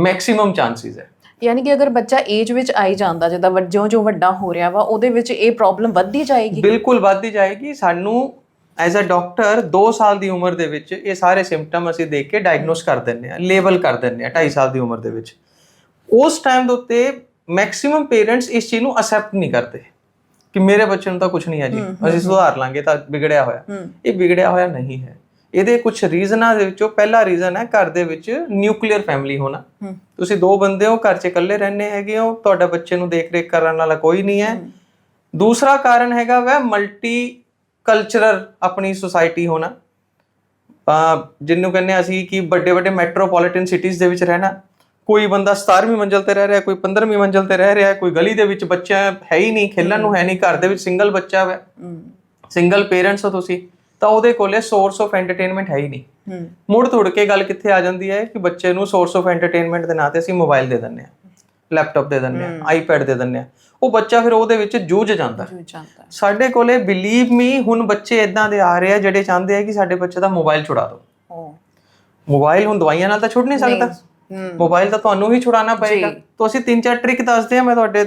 ਮੈਕਸਿਮਮ ਚਾਂਸਸ ਹੈ। ਯਾਨੀ ਕਿ ਅਗਰ ਬੱਚਾ ਏਜ ਵਿੱਚ ਆਈ ਜਾਂਦਾ ਜਿੱਦਾਂ ਜਿਉਂ ਜਿਉਂ ਵੱਡਾ ਹੋ ਰਿਹਾ ਵਾ ਉਹਦੇ ਵਿੱਚ ਇਹ ਪ੍ਰੋਬਲਮ ਵੱਧਦੀ ਜਾਏਗੀ? ਬਿਲਕੁਲ ਵੱਧਦੀ ਜਾਏਗੀ। ਸਾਨੂੰ ਐਜ਼ ਅ ਡਾਕਟਰ 2 ਸਾਲ ਦੀ ਉਮਰ ਦੇ ਵਿੱਚ ਇਹ ਸਾਰੇ ਸਿੰਪਟਮ ਅਸੀਂ ਦੇਖ ਕੇ ਡਾਇਗਨੋਸ ਕਰ ਦਿੰਨੇ ਆ ਲੇਬਲ ਕਰ ਦਿੰਨੇ ਆ 2.5 ਸਾਲ ਦੀ ਉਮਰ ਦੇ ਵਿੱਚ। ਉਸ ਟਾਈਮ ਦੇ ਉੱਤੇ ਮੈਕਸਿਮਮ ਪੇਰੈਂਟਸ ਇਸ ਚੀਜ਼ ਨੂੰ ਅਸੈਪਟ ਨਹੀਂ ਕਰਦੇ। ਕਿ ਮੇਰੇ ਬੱਚੇ ਨੂੰ ਤਾਂ ਕੁਝ ਨਹੀਂ ਹੈ ਜੀ। ਅਸੀਂ ਸੁਧਾਰ ਲਾਂਗੇ ਤਾਂ ਵਿਗੜਿਆ ਹੋਇਆ। ਇਹ ਵਿਗੜਿਆ ਹੋਇਆ ਨਹੀਂ ਹੈ। ਇਹਦੇ ਕੁਝ ਰੀਜ਼ਨਾਂ ਦੇ ਵਿੱਚੋਂ ਪਹਿਲਾ ਰੀਜ਼ਨ ਹੈ ਘਰ ਦੇ ਵਿੱਚ ਨਿਊਕਲੀਅਰ ਫੈਮਿਲੀ ਹੋਣਾ। ਤੁਸੀਂ ਦੋ ਬੰਦੇ ਹੋ ਘਰ 'ਚ ਇਕੱਲੇ ਰਹਿੰਦੇ ਹੈਗੇ ਹੋ ਤੁਹਾਡਾ ਬੱਚੇ ਨੂੰ ਦੇਖ ਰੇਖ ਕਰਨ ਵਾਲਾ ਕੋਈ ਨਹੀਂ ਹੈ। ਦੂਸਰਾ ਕਾਰਨ ਹੈਗਾ ਵੈ ਮਲਟੀ ਕਲਚਰਲ ਆਪਣੀ ਸੁਸਾਇਟੀ ਹੋਣਾ। ਆ ਜਿਹਨੂੰ ਕਹਿੰਦੇ ਅਸੀਂ ਕਿ ਵੱਡੇ ਵੱਡੇ ਮੈਟਰੋਪੋਲੀਟਨ ਸਿਟੀਜ਼ ਦੇ ਵਿੱਚ ਰਹਿਣਾ। ਕੋਈ ਬੰਦਾ 17ਵੀਂ ਮੰਜ਼ਲ ਤੇ ਰਹਿ ਰਿਹਾ ਕੋਈ 15ਵੀਂ ਮੰਜ਼ਲ ਤੇ ਰਹਿ ਰਿਹਾ ਕੋਈ ਗਲੀ ਦੇ ਵਿੱਚ ਬੱਚਾ ਹੈ ਹੀ ਨਹੀਂ ਖੇਲਣ ਨੂੰ ਹੈ ਨਹੀਂ ਘਰ ਦੇ ਵਿੱਚ ਸਿੰਗਲ ਬੱਚਾ ਹੈ। ਸਿੰਗਲ ਪੇਰੈਂਟਸ ਹੋ ਤੁਸੀਂ ਤਾਂ ਉਹਦੇ ਕੋਲੇ ਸੋਰਸ ਆਫ ਐਂਟਰਟੇਨਮੈਂਟ ਹੈ ਹੀ ਨਹੀਂ। ਮੁੜ ਤੁੜ ਕੇ ਗੱਲ ਕਿੱਥੇ ਆ ਜਾਂਦੀ ਹੈ ਕਿ ਬੱਚੇ ਨੂੰ ਸੋਰਸ ਆਫ ਐਂਟਰਟੇਨਮੈਂਟ ਦੇ ਨਾਂ ਤੇ ਅਸੀਂ ਮੋਬਾਈਲ ਦੇ ਦਿੰਨੇ ਆ ਲੈਪਟਾਪ ਦੇ ਦਿੰਨੇ ਆ ਆਈਪੈਡ ਦੇ ਦਿੰਨੇ ਆ ਉਹ ਬੱਚਾ ਫਿਰ ਉਹਦੇ ਵਿੱਚ ਜੂਝ ਜਾਂਦਾ। ਸਾਡੇ ਕੋਲੇ ਬਿਲੀਵ ਮੀ ਹੁਣ ਬੱਚੇ ਇਦਾਂ ਦੇ ਆ ਰਹੇ ਆ ਜਿਹੜੇ ਚਾਹੁੰਦੇ ਆ ਕਿ ਸਾਡੇ ਬੱਚੇ ਦਾ ਮੋਬਾਈਲ ਛੁਡਾ ਦਿਓ ਮੋਬਾਈਲ ਹੁਣ ਦਵਾਈਆਂ ਨਾਲ ਤਾਂ ਛੁੱਟ ਨਹੀਂ ਸਕਦਾ। ਮੋਬਾਈਲ ਤਾਂ ਤੁਹਾਨੂੰ ਹੀ ਛੁਡਾਉਣਾ ਪਏਗਾ। ਤਾਂ ਅਸੀਂ ਤਿੰਨ ਚਾਰ ਟ੍ਰਿਕ ਦੱਸਦੇ ਆ ਮੈਂ ਤੁਹਾਡੇ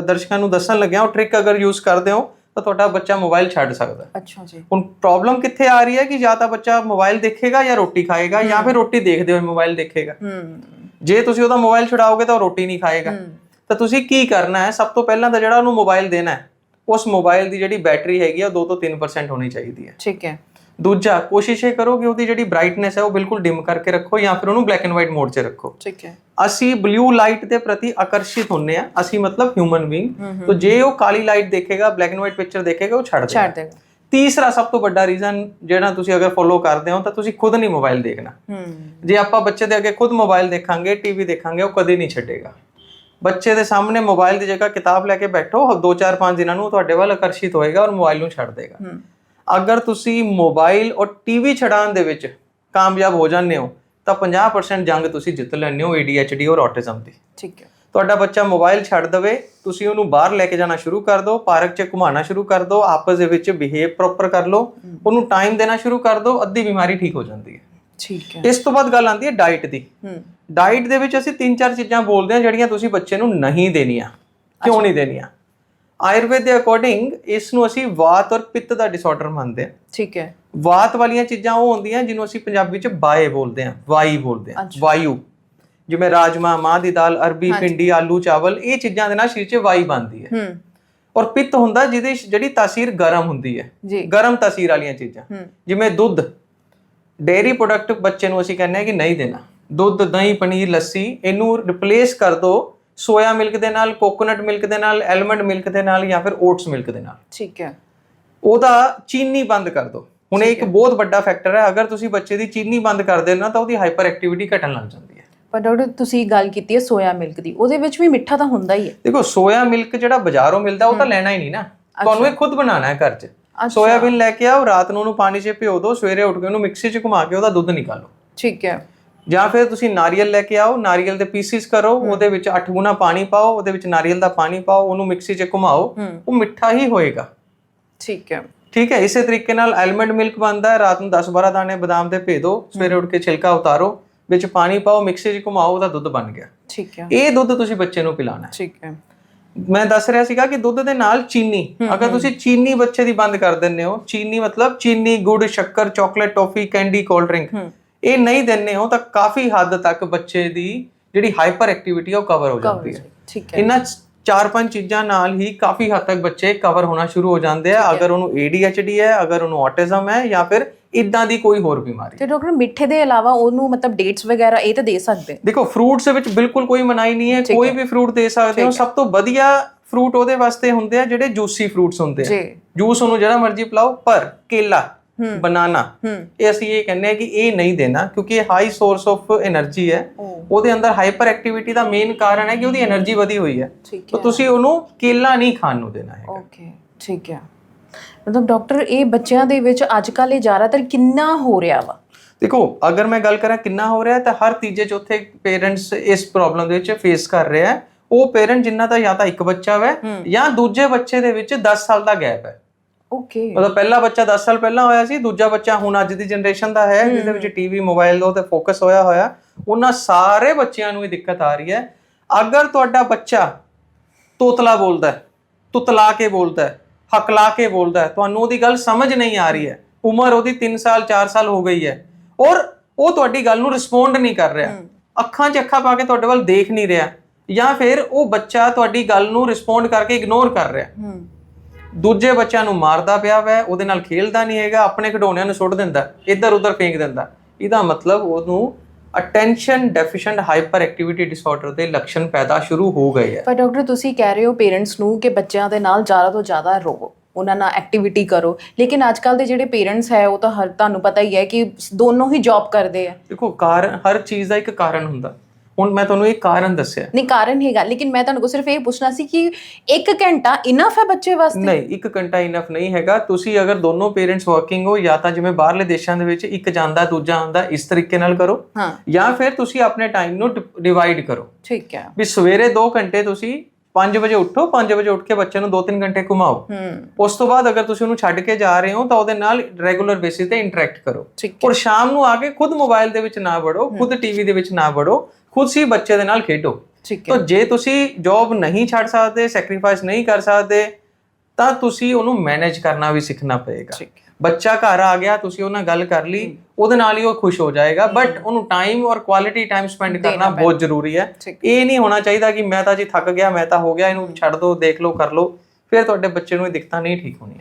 ਦਰਸ਼ਕਾਂ ਨੂੰ ਦੱਸਣ ਲੱਗਿਆ। ਉਹ ਟ੍ਰਿਕ ਅਗਰ ਯੂਜ਼ ਕਰਦੇ ਹੋ ਤਾਂ ਤੁਹਾਡਾ ਬੱਚਾ ਮੋਬਾਈਲ ਛੱਡ ਸਕਦਾ ਹੈ। ਅੱਛਾ ਜੀ। ਹੁਣ ਪ੍ਰੋਬਲਮ ਕਿੱਥੇ ਆ ਰਹੀ ਹੈ ਕਿ ਜਾਂ ਤਾਂ ਬੱਚਾ ਮੋਬਾਈਲ ਦੇਖੇਗਾ ਜਾਂ ਰੋਟੀ ਖਾਏਗਾ ਜਾਂ ਫਿਰ ਰੋਟੀ ਦੇਖਦੇ ਹੋਏ ਮੋਬਾਈਲ ਦੇਖੇਗਾ। ਹੂੰ। ਜੇ ਤੁਸੀਂ ਉਹਦਾ ਮੋਬਾਈਲ ਛੁਡਾਓਗੇ ਤਾਂ ਉਹ ਰੋਟੀ ਨਹੀਂ ਖਾਏਗਾ। ਹੂੰ। ਤਾਂ ਤੁਸੀਂ ਕੀ ਕਰਨਾ ਹੈ? ਸਭ ਤੋਂ ਪਹਿਲਾਂ ਤਾਂ ਜਿਹੜਾ ਉਹਨੂੰ ਮੋਬਾਈਲ ਦੇਣਾ ਹੈ ਉਸ ਮੋਬਾਈਲ ਦੀ ਜਿਹੜੀ ਬੈਟਰੀ ਹੈਗੀ ਆ 2 ਤੋਂ 3% ਹੋਣੀ ਚਾਹੀਦੀ ਹੈ। ਠੀਕ ਹੈ। ਦੂਜਾ ਕੋਸ਼ਿਸ਼ ਇਹ ਕਰੋ ਕਿ ਉਹਦੀ ਜਿਹੜੀ ਬ੍ਰਾਈਟਨੈਸ ਹੈ ਉਹ ਬਿਲਕੁਲ ਡਿਮ ਕਰਕੇ ਰੱਖੋ ਜਾਂ ਫਿਰ ਉਹਨੂੰ ਬਲੈਕ ਐਂਡ ਵਾਈਟ ਮੋਡ 'ਚ ਰੱਖੋ। ਠੀਕ ਹੈ। ਅਸੀਂ ਬਲੂ ਲਾਈਟ ਦੇ ਪ੍ਰਤੀ ਆਕਰਸ਼ਿਤ ਹੁੰਨੇ ਆ ਅਸੀਂ ਮਤਲਬ ਹਿਊਮਨ ਬੀਇੰਗ ਤਾਂ ਜੇ ਉਹ ਕਾਲੀ ਲਾਈਟ ਦੇਖੇਗਾ ਬਲੈਕ ਐਂਡ ਵਾਈਟ ਪਿਕਚਰ ਦੇਖੇਗਾ ਉਹ ਛੱਡ ਦੇਗਾ ਛੱਡ ਦੇਗਾ ਤੀਸਰਾ ਸਭ ਤੋਂ ਵੱਡਾ ਰੀਜ਼ਨ ਜਿਹੜਾ ਤੁਸੀਂ ਅਗਰ ਫੋਲੋ ਕਰਦੇ ਹੋ ਤਾਂ ਤੁਸੀਂ ਖੁਦ ਨਹੀਂ ਮੋਬਾਈਲ ਦੇਖਣਾ। ਜੇ ਆਪਾਂ ਬੱਚੇ ਦੇ ਅੱਗੇ ਖੁਦ ਮੋਬਾਈਲ ਦੇਖਾਂਗੇ ਟੀਵੀ ਦੇਖਾਂਗੇ ਉਹ ਕਦੇ ਨਹੀਂ ਛੱਡੇਗਾ। ਬੱਚੇ ਦੇ ਸਾਹਮਣੇ ਮੋਬਾਈਲ ਦੀ ਜਗ੍ਹਾ ਕਿਤਾਬ ਲੈ ਕੇ ਬੈਠੋ 2 4 5 ਦਿਨਾਂ ਨੂੰ ਤੁਹਾਡੇ ਵੱਲ ਆਕਰਸ਼ਿਤ ਹੋਏਗਾ ਔਰ ਮੋਬਾਈਲ ਨੂੰ ਛੱਡ ਦੇਗਾ। ਅਗਰ ਤੁਸੀਂ ਮੋਬਾਈਲ ਔਰ ਟੀਵੀ ਛਡਾਉਣ ਦੇ ਵਿੱਚ ਕਾਮਯਾਬ ਹੋ ਜਾਂਦੇ ਹੋ ਤਾਂ 50% ਜੰਗ ਤੁਸੀਂ ਜਿੱਤ ਲੈਂਦੇ ਹੋ ADHD ਔਰ ਆਟਿਜ਼ਮ ਦੀ। ਠੀਕ ਹੈ। ਤੁਹਾਡਾ ਬੱਚਾ ਮੋਬਾਈਲ ਛੱਡ ਦਵੇ ਤੁਸੀਂ ਉਹਨੂੰ ਬਾਹਰ ਲੈ ਕੇ ਜਾਣਾ ਸ਼ੁਰੂ ਕਰ ਦਿਓ ਪਾਰਕ 'ਚ ਘੁਮਾਉਣਾ ਸ਼ੁਰੂ ਕਰ ਦਿਓ ਆਪਸ ਦੇ ਵਿੱਚ ਬਿਹੇਵ ਪ੍ਰੋਪਰ ਕਰ ਲਓ ਉਹਨੂੰ ਟਾਈਮ ਦੇਣਾ ਸ਼ੁਰੂ ਕਰ ਦਿਓ ਅੱਧੀ ਬਿਮਾਰੀ ਠੀਕ ਹੋ ਜਾਂਦੀ ਹੈ। ਠੀਕ ਹੈ। ਇਸ ਤੋਂ ਬਾਅਦ ਗੱਲ ਆਉਂਦੀ ਹੈ ਡਾਈਟ ਦੀ। ਹੂੰ। ਡਾਈਟ ਦੇ ਵਿੱਚ ਅਸੀਂ ਤਿੰਨ ਚਾਰ ਚੀਜ਼ਾਂ ਬੋਲਦੇ ਹਾਂ ਜਿਹੜੀਆਂ ਤੁਸੀਂ ਬੱਚੇ ਨੂੰ ਨਹੀਂ ਦੇਣੀਆਂ ਕਿਉਂ ਨਹੀਂ ਦੇਣੀਆਂ? ਆਯੁਰਵੇਦ ਦੇ ਅਕੋਰਡਿੰਗ ਇਸ ਨੂੰ ਅਸੀਂ ਵਾਤ ਔਰ ਪਿੱਤ ਦਾ ਡਿਸਆਰਡਰ ਮੰਨਦੇ ਹਾਂ। ਠੀਕ ਹੈ। ਵਾਤ ਵਾਲੀਆਂ ਚੀਜ਼ਾਂ ਉਹ ਹੁੰਦੀਆਂ ਜਿਹਨੂੰ ਅਸੀਂ ਪੰਜਾਬੀ ਚ ਬਾਏ ਬੋਲਦੇ ਹਾਂ ਵਾਈ ਬੋਲਦੇ ਹਾਂ। ਵਾਯੂ। ਜਿਵੇਂ ਰਾਜਮਾ ਮਾਂ ਦੀ ਦਾਲ ਅਰਬੀ ਪਿੰਡੀ ਆਲੂ ਚਾਵਲ ਇਹ ਚੀਜ਼ਾਂ ਦੇ ਨਾਲ ਸਰੀਰ 'ਚ ਵਾਈ ਬਣਦੀ ਹੈ। ਔਰ ਪਿੱਤ ਹੁੰਦਾ ਜਿਹਦੀ ਜਿਹੜੀ ਤਾਸੀਰ ਗਰਮ ਹੁੰਦੀ ਹੈ। ਗਰਮ ਤਾਸੀਰ ਵਾਲੀਆਂ ਚੀਜ਼ਾਂ। ਜਿਵੇਂ ਦੁੱਧ। ਡੇਅਰੀ ਪ੍ਰੋਡਕਟ ਬੱਚੇ ਨੂੰ ਅਸੀਂ ਕਹਿੰਦੇ ਹਾਂ ਕਿ ਨਹੀਂ ਦੇਣਾ। ਦੁੱਧ ਦਹੀਂ ਪਨੀਰ ਲੱਸੀ ਇਹਨੂੰ ਰਿਪਲੇਸ ਕਰ ਦਿਓ ਸੋਇਆ ਮਿਲਕ ਦੇ ਨਾਲ ਕੋਕੋਨਟ ਮਿਲਕ ਦੇ ਨਾਲ ਐਲਮੰਡ ਮਿਲਕ ਦੇ ਨਾਲ ਜਾਂ ਫਿਰ ਓਟਸ ਮਿਲਕ ਦੇ ਨਾਲ। ਠੀਕ ਹੈ। ਉਹਦਾ ਚੀਨੀ ਬੰਦ ਕਰ ਦਿਓ ਹੁਣ ਇਹ ਇੱਕ ਬਹੁਤ ਵੱਡਾ ਫੈਕਟਰ ਹੈ। ਅਗਰ ਤੁਸੀਂ ਬੱਚੇ ਦੀ ਚੀਨੀ ਬੰਦ ਕਰ ਦੇਣਾ ਤਾਂ ਉਹਦੀ ਹਾਈਪਰ ਐਕਟੀਵਿਟੀ ਘਟਣ ਲੱਗ ਜਾਂਦੀ ਹੈ। ਪਰ ਡਾਕਟਰ ਤੁਸੀਂ ਗੱਲ ਕੀਤੀ ਹੈ ਸੋਇਆ ਮਿਲਕ ਦੀ। ਉਹਦੇ ਵਿੱਚ ਵੀ ਮਿੱਠਾ ਤਾਂ ਹੁੰਦਾ ਹੀ ਹੈ। ਦੇਖੋ ਸੋਇਆ ਮਿਲਕ ਜਿਹੜਾ ਬਾਜ਼ਾਰੋਂ ਮਿਲਦਾ ਉਹ ਤਾਂ ਲੈਣਾ ਹੀ ਨਹੀਂ ਨਾ। ਤੁਹਾਨੂੰ ਇਹ ਖੁਦ ਬਣਾਉਣਾ ਹੈ ਘਰ 'ਚ। ਸੋਇਆਬੀਨ ਲੈ ਕੇ ਆਓ ਰਾਤ ਨੂੰ ਉਹਨੂੰ ਪਾਣੀ 'ਚ ਭਿਓ ਦਿਓ ਸਵੇਰੇ ਉੱਠ ਕੇ ਉਹਨੂੰ ਮਿਕਸੀ 'ਚ ਘੁਮਾ ਕੇ ਉਹਦਾ ਦੁੱਧ ਨਿਕਾਲੋ। ਠੀਕ ਹੈ। ਜਾਂ ਫਿਰ ਤੁਸੀਂ ਨਾਰੀਅਲ ਲੈ ਕੇ ਆਓ ਨਾਰੀਅਲ ਦੇ ਪੀਸਿਸ ਕਰੋ ਉਹਦੇ ਵਿੱਚ 8 ਗੁਣਾ ਪਾਣੀ ਪਾਓ ਉਹਦੇ ਵਿੱਚ ਨਾਰੀਅਲ ਦਾ ਪਾਣੀ ਪਾਓ ਉਹਨੂੰ ਮਿਕਸੀ 'ਚ ਘੁਮਾਓ ਉਹ ਮਿੱਠਾ ਹੀ ਹੋਏਗਾ। ਠੀਕ ਹੈ। ਠੀਕ ਹੈ ਇਸੇ ਤਰੀਕੇ ਨਾਲ ਐਲਮੰਡ ਮਿਲਕ ਬਣਦਾ ਹੈ ਰਾਤ ਨੂੰ 10-12 ਦਾਣੇ ਬਦਾਮ ਦੇ ਭੇ ਦਿਓ ਸਵੇਰੇ ਉੱਠ ਕੇ ਛਿਲਕਾ ਉਤਾਰੋ ਵਿੱਚ ਪਾਣੀ ਪਾਓ ਮਿਕਸੀ 'ਚ ਘੁਮਾਓ ਉਹਦਾ ਦੁੱਧ ਬਣ ਗਿਆ। ਠੀਕ ਹੈ। ਇਹ ਦੁੱਧ ਤੁਸੀਂ ਬੱਚੇ ਨੂੰ ਪਿਲਾਣਾ ਹੈ। ਠੀਕ ਹੈ। ਮੈਂ ਦੱਸ ਰਿਹਾ ਸੀਗਾ ਕਿ ਦੁੱਧ ਦੇ ਨਾਲ ਚੀਨੀ ਅਗਰ ਤੁਸੀਂ ਚੀਨੀ ਬੱਚੇ ਦੀ ਬੰਦ ਕਰ ਦਿੰਦੇ ਹੋ ਚੀਨੀ ਮਤਲਬ ਚੀਨੀ ਗੁੜ ਸ਼ੱਕਰ chocolate toffee candy cold drink ਇਹ ਨਹੀਂ ਦਿੰਦੇ ਹੋ ਤਾਂ ਕਾਫੀ ਹੱਦ ਤੱਕ ਬੱਚੇ ਦੀ ਜਿਹੜੀ ਹਾਈਪਰ ਐਕਟੀਵਿਟੀ ਉਹ ਕਵਰ ਹੋ ਜਾਂਦੀ ਹੈ। ਠੀਕ ਹੈ। ਇਹਨਾਂ ਚਾਰ ਪੰਜ ਚੀਜ਼ਾਂ ਨਾਲ ਹੀ ਕਾਫੀ ਹੱਦ ਤੱਕ ਬੱਚੇ ਕਵਰ ਹੋਣਾ ਸ਼ੁਰੂ ਹੋ ਜਾਂਦੇ ਆ ਅਗਰ ਉਹਨੂੰ ADHD ਹੈ ਅਗਰ ਉਹਨੂੰ ਆਟਿਜ਼ਮ ਹੈ ਜਾਂ ਫਿਰ ਇਦਾਂ ਦੀ ਕੋਈ ਹੋਰ ਬਿਮਾਰੀ। ਤੇ ਡਾਕਟਰ ਮਿੱਠੇ ਦੇ ਇਲਾਵਾ ਉਹਨੂੰ ਮਤਲਬ ਡੇਟਸ ਵਗੈਰਾ ਇਹ ਤਾਂ ਦੇ ਸਕਦੇ ਦੇਖੋ ਫਰੂਟਸ ਦੇ ਵਿੱਚ ਬਿਲਕੁਲ ਕੋਈ ਮਨਾਹੀ ਨਹੀਂ ਹੈ ਕੋਈ ਵੀ ਫਰੂਟ ਦੇ ਸਕਦੇ ਹੋ। ਸਭ ਤੋਂ ਵਧੀਆ ਫਰੂਟ ਉਹਦੇ ਵਾਸਤੇ ਹੁੰਦੇ ਆ ਜਿਹੜੇ ਜੂਸੀ ਫਰੂਟਸ ਹੁੰਦੇ ਆ। ਜੂਸ ਉਹਨੂੰ ਜਿਹੜਾ ਮਰਜ਼ੀ ਪਿਲਾਓ ਪਰ ਕੇਲਾ। ਬਨਾਨਾ। ਇਹ ਅਸੀਂ ਇਹ ਕਹਿੰਦੇ ਆ ਕਿ ਇਹ ਨਹੀਂ ਦੇਣਾ ਕਿਉਂਕਿ ਇਹ ਹਾਈ ਸੋਰਸ ਆਫ એનર્ਜੀ ਹੈ। ਉਹਦੇ ਅੰਦਰ ਹਾਈਪਰ ਐਕਟੀਵਿਟੀ ਦਾ ਮੇਨ ਕਾਰਨ ਹੈ ਕਿ ਉਹਦੀ એનર્ਜੀ ਵਧੀ ਹੋਈ ਹੈ। ਤਾਂ ਤੁਸੀਂ ਉਹਨੂੰ ਕੇਲਾ ਨਹੀਂ ਖਾਣ ਨੂੰ ਦੇਣਾ ਹੈ ਓਕੇ ਠੀਕ ਹੈ। ਮਤਲਬ ਡਾਕਟਰ ਇਹ ਬੱਚਿਆਂ ਦੇ ਵਿੱਚ ਅੱਜ ਕੱਲ੍ਹ ਇਹ ਜ਼ਿਆਦਾਤਰ ਕਿੰਨਾ ਹੋ ਰਿਹਾ ਵਾ? ਦੇਖੋ ਅਗਰ ਮੈਂ ਗੱਲ ਕਰਾਂ ਕਿੰਨਾ ਹੋ ਰਿਹਾ ਤਾਂ ਹਰ ਤੀਜੇ ਚੌਥੇ ਪੇਰੈਂਟਸ ਇਸ ਪ੍ਰੋਬਲਮ ਦੇ ਵਿੱਚ ਫੇਸ ਕਰ ਰਿਹਾ ਹੈ। ਉਹ ਪੇਰੈਂਟ ਜਿਨ੍ਹਾਂ ਦਾ ਜਾਂ ਤਾਂ ਇੱਕ ਬੱਚਾ ਹੈ। ਜਾਂ ਦੂਜੇ ਬੱਚੇ ਦੇ ਵਿੱਚ 10 ਸਾਲ ਦਾ ਗੈਪ ਹੈ। ਓਕੇ ਮਤਲਬ ਪਹਿਲਾ ਬੱਚਾ 10 ਸਾਲ ਪਹਿਲਾਂ ਹੋਇਆ ਸੀ ਦੂਜਾ ਬੱਚਾ ਹੁਣ ਅੱਜ ਦੀ ਜਨਰੇਸ਼ਨ ਦਾ ਹੈ ਜਿਹਦੇ ਵਿੱਚ ਟੀਵੀ ਮੋਬਾਈਲ ਉਹ ਤੇ ਫੋਕਸ ਹੋਇਆ ਹੋਇਆ। ਉਹਨਾਂ ਸਾਰੇ ਬੱਚਿਆਂ ਨੂੰ ਇਹ ਦਿੱਕਤ ਆ ਰਹੀ ਹੈ। ਅਗਰ ਤੁਹਾਡਾ ਬੱਚਾ ਤੋਤਲਾ ਬੋਲਦਾ ਹੈ ਤੁਤਲਾ ਕੇ ਬੋਲਦਾ ਹੈ ਹਕਲਾ ਕੇ ਬੋਲਦਾ ਹੈ ਤੁਹਾਨੂੰ ਉਹਦੀ ਗੱਲ ਸਮਝ ਨਹੀਂ ਆ ਰਹੀ ਹੈ। ਉਮਰ ਉਹਦੀ 3 ਸਾਲ 4 ਸਾਲ ਹੋ ਗਈ ਹੈ। ਔਰ ਉਹ ਤੁਹਾਡੀ ਗੱਲ ਨੂੰ ਰਿਸਪੌਂਡ ਨਹੀਂ ਕਰ ਰਿਹਾ। ਅੱਖਾਂ 'ਚ ਅੱਖਾਂ ਪਾ ਕੇ ਤੁਹਾਡੇ ਵੱਲ ਦੇਖ ਨਹੀਂ ਰਿਹਾ। ਜਾਂ ਫਿਰ ਉਹ ਬੱਚਾ ਤੁਹਾਡੀ ਗੱਲ ਨੂੰ ਰਿਸਪੌਂਡ ਕਰਕੇ ਇਗਨੋਰ ਕਰ ਰਿਹਾ। ਦੂਜੇ ਬੱਚਿਆਂ ਨੂੰ ਮਾਰਦਾ ਪਿਆ ਵੈ ਉਹਦੇ ਨਾਲ ਖੇਲਦਾ ਨਹੀਂ ਹੈਗਾ ਆਪਣੇ ਖਿਡੌਣਿਆਂ ਨੂੰ ਸੁੱਟ ਦਿੰਦਾ ਇੱਧਰ ਉੱਧਰ ਫੇਂਕ ਦਿੰਦਾ। ਇਹਦਾ ਮਤਲਬ ਉਹਨੂੰ attention deficient hyperactivity disorder ਦੇ ਲੱਛਣ ਪੈਦਾ ਸ਼ੁਰੂ ਹੋ ਗਏ ਹੈ। ਪਰ ਡਾਕਟਰ ਤੁਸੀਂ ਕਹਿ ਰਹੇ ਹੋ ਪੇਰੈਂਟਸ ਨੂੰ ਕਿ ਬੱਚਿਆਂ ਦੇ ਨਾਲ ਜ਼ਿਆਦਾ ਤੋਂ ਜ਼ਿਆਦਾ ਰਹੋ ਉਹਨਾਂ ਨਾਲ ਐਕਟੀਵਿਟੀ ਕਰੋ। ਲੇਕਿਨ ਅੱਜ ਕੱਲ ਦੇ ਜਿਹੜੇ ਪੇਰੈਂਟਸ ਹੈ ਉਹ ਤਾਂ ਹਰ ਤੁਹਾਨੂੰ ਪਤਾ ਹੀ ਹੈ ਕਿ ਦੋਨੋਂ ਹੀ ਜੌਬ ਕਰਦੇ ਆ ਦੇਖੋ ਕਾਰਨ ਹਰ ਚੀਜ਼ ਦਾ ਇੱਕ ਕਾਰਨ ਹੁੰਦਾ। ਹੁਣ ਮੈਂ ਤੁਹਾਨੂੰ ਇੱਕ ਕਾਰਨ ਦੱਸਿਆ। ਨਹੀਂ ਕਾਰਨ ਹੈਗਾ ਲੇਕਿਨ ਮੈਂ ਤੁਹਾਨੂੰ ਸਿਰਫ ਇਹ ਪੁੱਛਣਾ ਸੀ ਕਿ 1 ਘੰਟਾ ਇਨਫ ਹੈ ਬੱਚੇ ਵਾਸਤੇ? ਨਹੀਂ ਇੱਕ ਘੰਟਾ ਇਨਫ ਨਹੀਂ ਹੈਗਾ। ਤੁਸੀਂ ਅਗਰ ਦੋਨੋਂ ਪੇਰੈਂਟਸ ਵਰਕਿੰਗ ਹੋ ਜਾਂ ਤਾਂ ਜਿਵੇਂ ਬਾਹਰਲੇ ਦੇਸ਼ਾਂ ਦੇ ਵਿੱਚ ਇੱਕ ਜਾਂਦਾ ਦੂਜਾ ਆਉਂਦਾ ਇਸ ਤਰੀਕੇ ਨਾਲ ਕਰੋ। ਹਾਂ। ਜਾਂ ਫਿਰ ਤੁਸੀਂ ਆਪਣੇ ਟਾਈਮ ਨੂੰ ਡਿਵਾਈਡ ਕਰੋ। ਠੀਕ ਹੈ। ਵੀ ਸਵੇਰੇ 2 ਘੰਟੇ ਤੁਸੀਂ 5 ਵਜੇ ਉੱਠੋ 5 ਵਜੇ ਉੱਠ ਕੇ ਬੱਚੇ ਨੂੰ 2-3 ਘੰਟੇ ਘੁਮਾਓ। ਉਸ ਤੋਂ ਬਾਅਦ ਅਗਰ ਤੁਸੀਂ ਉਹਨੂੰ ਛੱਡ ਕੇ ਜਾ ਰਹੇ ਹੋ ਤਾਂ ਉਹਦੇ ਨਾਲ ਰੈਗੂਲਰ ਬੇਸਿਸ ਤੇ ਇੰਟਰੈਕਟ ਕਰੋ। ਠੀਕ ਔਰ ਸ਼ਾਮ ਨੂੰ ਆ ਕੇ ਖੁਦ ਮੋਬਾਈਲ ਦੇ ਵਿੱਚ ਨਾ ਵੜੋ ਖੁਦ ਟੀਵੀ ਦੇ ਵਿੱਚ ਨਾ ਵੜੋ। ਖੁਦ ਸੀ ਬੱਚੇ ਦੇ ਨਾਲ ਖੇਡੋ। ਠੀਕ ਹੈ। ਤਾਂ ਜੇ ਤੁਸੀਂ ਜੌਬ ਨਹੀਂ ਛੱਡ ਸਕਦੇ ਸੈਕਰੀਫਾਈਸ ਨਹੀਂ ਕਰ ਸਕਦੇ ਤਾਂ ਤੁਸੀਂ ਉਹਨੂੰ ਮੈਨੇਜ ਕਰਨਾ ਵੀ ਸਿੱਖਣਾ ਪਏਗਾ। ਠੀਕ ਹੈ। ਬੱਚਾ ਘਰ ਆ ਗਿਆ ਤੁਸੀਂ ਉਹਨਾਂ ਨਾਲ ਗੱਲ ਕਰ ਲਈ ਉਹਦੇ ਨਾਲ ਹੀ ਉਹ ਖੁਸ਼ ਹੋ ਜਾਏਗਾ ਬਟ ਉਹਨੂੰ ਟਾਈਮ ਔਰ ਕੁਆਲਿਟੀ ਟਾਈਮ ਸਪੈਂਡ ਕਰਨਾ ਬਹੁਤ ਜ਼ਰੂਰੀ ਹੈ। ਇਹ ਨਹੀਂ ਹੋਣਾ ਚਾਹੀਦਾ ਕਿ ਮੈਂ ਤਾਂ ਜੀ ਥੱਕ ਗਿਆ ਮੈਂ ਤਾਂ ਹੋ ਗਿਆ ਇਹਨੂੰ ਛੱਡ ਦਿਓ ਦੇਖ ਲਓ ਕਰ ਲਓ। ਫਿਰ ਤੁਹਾਡੇ ਬੱਚੇ ਨੂੰ ਇਹ ਦਿੱਕਤਾਂ ਨਹੀਂ ਠੀਕ ਹੋਣੀਆਂ।